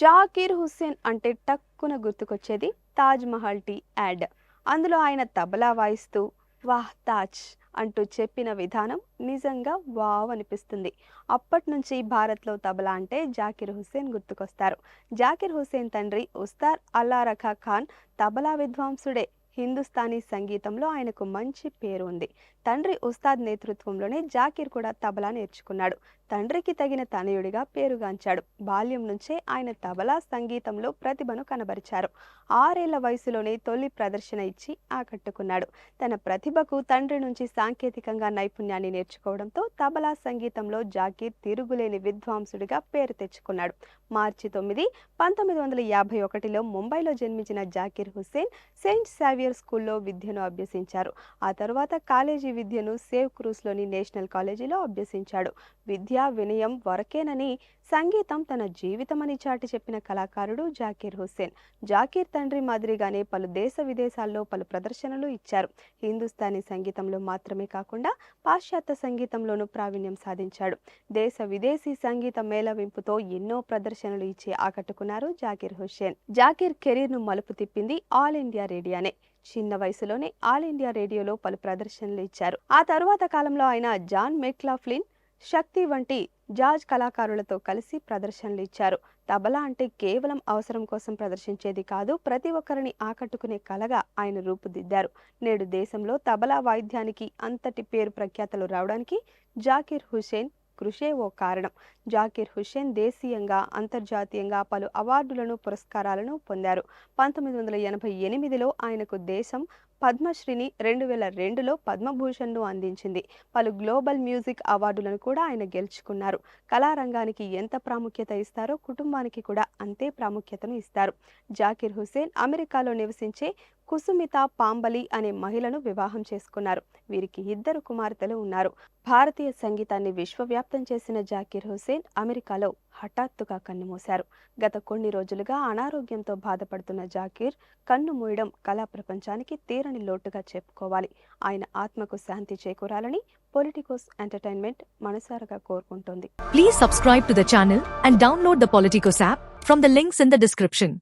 జాకీర్ హుస్సేన్ అంటే టక్కున గుర్తుకొచ్చేది తాజ్ మహల్ టీ యాడ్. అందులో ఆయన తబలా వాయిస్తూ వాహ్ తాజ్ అంటూ చెప్పిన విధానం నిజంగా వావ్ అనిపిస్తుంది. అప్పటి నుంచి భారత్లో తబలా అంటే జాకిర్ హుస్సేన్ గుర్తుకొస్తారు. జాకిర్ హుస్సేన్ తండ్రి ఉస్తార్ అల్లా రఖా ఖాన్ తబలా విద్వాంసుడే. హిందుస్థానీ సంగీతంలో ఆయనకు మంచి పేరు ఉంది. తండ్రి ఉస్తాద్ నేతృత్వంలోనే జాకీర్ కూడా తబలా నేర్చుకున్నాడు. తండ్రికి తగిన తనయుడిగా పేరుగాంచాడు. బాల్యం నుంచే ఆయన తబలా సంగీతంలో ప్రతిభను కనబరిచారు. ఆరేళ్ళ వయసులోనే తొలి ప్రదర్శన ఇచ్చి ఆకట్టుకున్నాడు. తన ప్రతిభకు తండ్రి నుంచి సాంకేతికంగా నైపుణ్యాన్ని నేర్చుకోవడంతో తబలా సంగీతంలో జాకీర్ తిరుగులేని విద్వాంసుడిగా పేరు తెచ్చుకున్నాడు. మార్చి తొమ్మిది పంతొమ్మిది వందల యాభై ఒకటిలో ముంబైలో జన్మించిన జాకీర్ హుస్సేన్ సెయింట్ సావియర్ స్కూల్లో విద్యను అభ్యసించారు. ఆ తర్వాత కాలేజీ విద్యను సేవ్ క్రూస్లోని నేషనల్ కాలేజీలో అభ్యసించాడు. విద్య వినయం వరకేనని సంగీతం తన జీవితమని చాటి చెప్పిన కళాకారుడు జాకీర్ హుస్సేన్. జాకీర్ తండ్రి మాదిరిగానే పలు దేశ విదేశాల్లో పలు ప్రదర్శనలు ఇచ్చారు. హిందుస్థానీ సంగీతంలో మాత్రమే కాకుండా పాశ్చాత్య సంగీతంలోనూ ప్రావీణ్యం సాధించాడు. దేశ విదేశీ సంగీత మేళవింపుతో ఎన్నో ప్రదర్శనలు ఇచ్చి ఆకట్టుకున్నారు జాకీర్ హుస్సేన్. జాకీర్ కెరీర్ను మలుపు తిప్పింది ఆల్ ఇండియా రేడియోనే. చిన్న వయసులోనే ఆల్ ఇండియా రేడియోలో పలు ప్రదర్శనలు ఇచ్చారు. ఆ తరువాత కాలంలో ఆయన జాన్ మెక్లాఫ్లిన్ శక్తి వంటి జాజ్ కళాకారులతో కలిసి ప్రదర్శనలు ఇచ్చారు. తబలా అంటే కేవలం అవసరం కోసం ప్రదర్శించేది కాదు ప్రతి ఒక్కరిని ఆకట్టుకునే కళగా ఆయన రూపుదిద్దారు. నేడు దేశంలో తబలా వాయిద్యానికి అంతటి పేరు ప్రఖ్యాతలు రావడానికి జాకీర్ హుసేన్ కృషే ఓ కారణం. జాకీర్ హుస్సేన్ దేశీయంగా అంతర్జాతీయంగా పలు అవార్డులను పురస్కారాలను పొందారు. పంతొమ్మిది వందల ఎనభై ఎనిమిదిలో ఆయనకు దేశం పద్మశ్రీని రెండు వేల రెండులో పద్మభూషణ్ను అందించింది. పలు గ్లోబల్ మ్యూజిక్ అవార్డులను కూడా ఆయన గెలుచుకున్నారు. కళారంగానికి ఎంత ప్రాముఖ్యత ఇస్తారో కుటుంబానికి కూడా అంతే ప్రాముఖ్యతను ఇస్తారు. జాకీర్ హుసేన్ అమెరికాలో నివసించే కుసుమిత పాంబలి అనే మహిళను వివాహం చేసుకున్నారు. వీరికి ఇద్దరు కుమార్తెలు ఉన్నారు. భారతీయ సంగీతాన్ని విశ్వవ్యాప్తం చేసిన జాకీర్ హుస్సేన్ అమెరికాలో హఠాత్తుగా కన్నుమూశారు గత కొన్ని రోజులుగా అనారోగ్యంతో బాధపడుతున్న జాకీర్ కన్ను మూయడం కళా ప్రపంచానికి తీరని లోటుగా చెప్పుకోవాలి. ఆయన ఆత్మకు శాంతి చేకూరాలని పొలిటికోస్ ఎంటర్టైన్మెంట్ మనసారగా కోరుకుంటోంది. Please subscribe to the channel and download the Politicos app from the links in the description